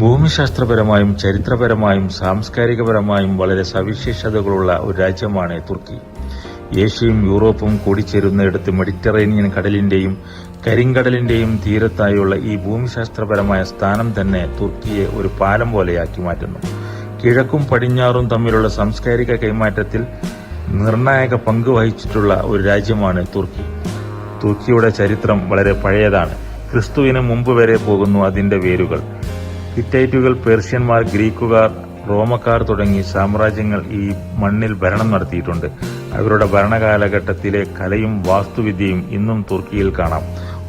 ഭൂമിശാസ്ത്രപരമായും ചരിത്രപരമായും സാംസ്കാരികപരമായും വളരെ സവിശേഷതകളുള്ള ഒരു രാജ്യമാണ് തുർക്കി. ഏഷ്യയും യൂറോപ്പും കൂടിച്ചേരുന്നിടത്ത് മെഡിറ്ററേനിയൻ കടലിന്റെയും കരിങ്കടലിന്റെയും തീരത്തായുള്ള ഈ ഭൂമിശാസ്ത്രപരമായ സ്ഥാനം തന്നെ തുർക്കിയെ ഒരു പാലം പോലെയാക്കി മാറ്റുന്നു. കിഴക്കും പടിഞ്ഞാറും തമ്മിലുള്ള സാംസ്കാരിക കൈമാറ്റത്തിൽ നിർണായക പങ്ക് വഹിച്ചിട്ടുള്ള ഒരു രാജ്യമാണ് തുർക്കി. തുർക്കിയുടെ ചരിത്രം വളരെ പഴയതാണ്. ക്രിസ്തുവിന് മുമ്പ് വരെ പോകുന്നു അതിന്റെ വേരുകൾ. ഹിറ്റൈറ്റുകൾ പേർഷ്യന്മാർ ഗ്രീക്കുകാർ റോമക്കാർ തുടങ്ങി സാമ്രാജ്യങ്ങൾ ഈ മണ്ണിൽ ഭരണം നടത്തിയിട്ടുണ്ട്. അവരുടെ ഭരണകാലഘട്ടത്തിലെ കലയും വാസ്തുവിദ്യയും ഇന്നും തുർക്കിയിൽ കാണാം.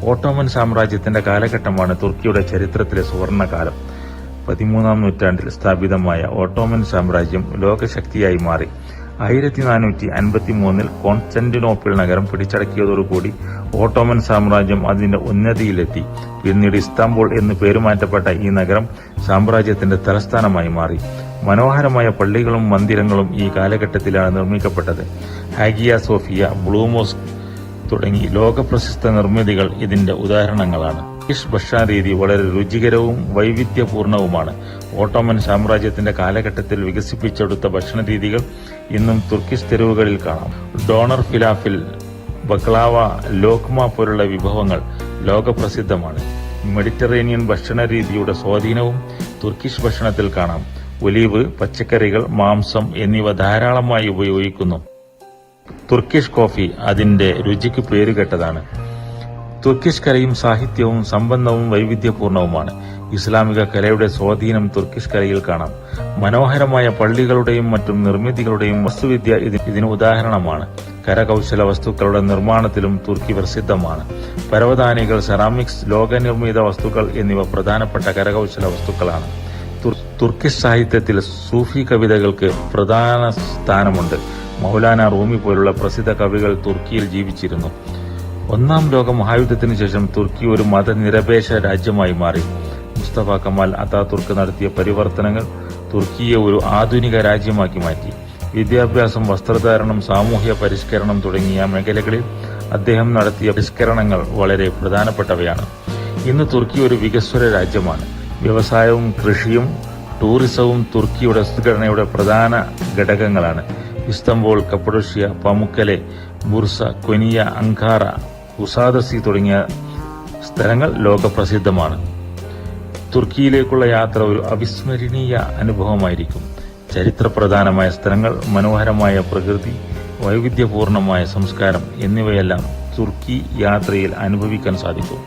ഓട്ടോമൻ സാമ്രാജ്യത്തിന്റെ കാലഘട്ടമാണ് തുർക്കിയുടെ ചരിത്രത്തിലെ സുവർണകാലം. പതിമൂന്നാം നൂറ്റാണ്ടിൽ സ്ഥാപിതമായ ഓട്ടോമൻ സാമ്രാജ്യം ലോകശക്തിയായി മാറി. ആയിരത്തി നാനൂറ്റി അൻപത്തി മൂന്നിൽ കോൺസ്റ്റന്റിനോപ്പിൾ നഗരം പിടിച്ചടക്കിയതോടുകൂടി ഓട്ടോമൻ സാമ്രാജ്യം അതിന്റെ ഉന്നതിയിലെത്തി. പിന്നീട് ഇസ്താംബുൾ എന്ന് പേരുമാറ്റപ്പെട്ട ഈ നഗരം സാമ്രാജ്യത്തിന്റെ തലസ്ഥാനമായി മാറി. മനോഹരമായ പള്ളികളും മന്ദിരങ്ങളും ഈ കാലഘട്ടത്തിലാണ് നിർമ്മിക്കപ്പെട്ടത്. ഹാഗിയ സോഫിയ ബ്ലൂമോസ് തുടങ്ങി ലോകപ്രശസ്ത നിർമ്മിതികൾ ഇതിന്റെ ഉദാഹരണങ്ങളാണ്. ഇഷ് ഭക്ഷണ രീതി വളരെ രുചികരവും വൈവിധ്യപൂർണവുമാണ്. ഓട്ടോമൻ സാമ്രാജ്യത്തിന്റെ കാലഘട്ടത്തിൽ വികസിപ്പിച്ചെടുത്ത ഭക്ഷണ രീതികൾ ഇന്നും തുർക്കിഷ് തെരുവുകളിൽ കാണാം. ഡോണർ ഫിലാഫിൽ ബക്ലാവ ലോക്മ പോലുള്ള വിഭവങ്ങൾ ലോകപ്രസിദ്ധമാണ്. മെഡിറ്ററേനിയൻ ഭക്ഷണ രീതിയുടെ സ്വാധീനവും തുർക്കിഷ് ഭക്ഷണത്തിൽ കാണാം. ഒലീവ് പച്ചക്കറികൾ മാംസം എന്നിവ ധാരാളമായി ഉപയോഗിക്കുന്നു. തുർക്കിഷ് കോഫി അതിന്റെ രുചിക്ക് പേരുകെട്ടതാണ്. തുർക്കിഷ് കലയും സാഹിത്യവും സമ്പന്നവും വൈവിധ്യപൂർണവുമാണ്. ഇസ്ലാമിക കലയുടെ സ്വാധീനം തുർക്കിഷ് കലയിൽ കാണാം. മനോഹരമായ പള്ളികളുടെയും മറ്റും നിർമ്മിതികളുടെയും വസ്തുവിദ്യ ഇതിന് ഉദാഹരണമാണ്. കരകൗശല വസ്തുക്കളുടെ നിർമ്മാണത്തിലും തുർക്കി പ്രസിദ്ധമാണ്. പരവതാനികൾ സെറാമിക്സ് ലോകനിർമ്മിത വസ്തുക്കൾ എന്നിവ പ്രധാനപ്പെട്ട കരകൗശല വസ്തുക്കളാണ്. തുർക്കിഷ് സാഹിത്യത്തിൽ സൂഫി കവിതകൾക്ക് പ്രധാന സ്ഥാനമുണ്ട്. മൗലാന റൂമി പോലുള്ള പ്രസിദ്ധ കവികൾ തുർക്കിയിൽ ജീവിച്ചിരുന്നു. ഒന്നാം ലോക മഹായുദ്ധത്തിന് ശേഷം തുർക്കി ഒരു മതനിരപേക്ഷ രാജ്യമായി മാറി. മുസ്തഫ കമാൽ അതാതുർക്ക് നടത്തിയ പരിവർത്തനങ്ങൾ തുർക്കിയെ ഒരു ആധുനിക രാജ്യമാക്കി മാറ്റി. വിദ്യാഭ്യാസം വസ്ത്രധാരണം സാമൂഹ്യ പരിഷ്കരണം തുടങ്ങിയ മേഖലകളിൽ അദ്ദേഹം നടത്തിയ പരിഷ്കരണങ്ങൾ വളരെ പ്രധാനപ്പെട്ടവയാണ്. ഇന്ന് തുർക്കി ഒരു വികസ്വര രാജ്യമാണ്. വ്യവസായവും കൃഷിയും ടൂറിസവും തുർക്കിയുടെ ഘടനയുടെ പ്രധാന ഘടകങ്ങളാണ്. ഇസ്തംബോൾ കപ്പഡോഷ്യ പമുക്കലെ ബുർസ കൊനിയ അങ്കാറ ഉസാദസി തുടങ്ങിയ സ്ഥലങ്ങൾ ലോകപ്രസിദ്ധമാണ്. തുർക്കിയിലേക്കുള്ള യാത്ര ഒരു അവിസ്മരണീയ അനുഭവമായിരിക്കും. ചരിത്രപ്രധാനമായ സ്ഥലങ്ങൾ മനോഹരമായ പ്രകൃതി വൈവിധ്യപൂർണമായ സംസ്കാരം എന്നിവയെല്ലാം തുർക്കി യാത്രയിൽ അനുഭവിക്കാൻ സാധിക്കും.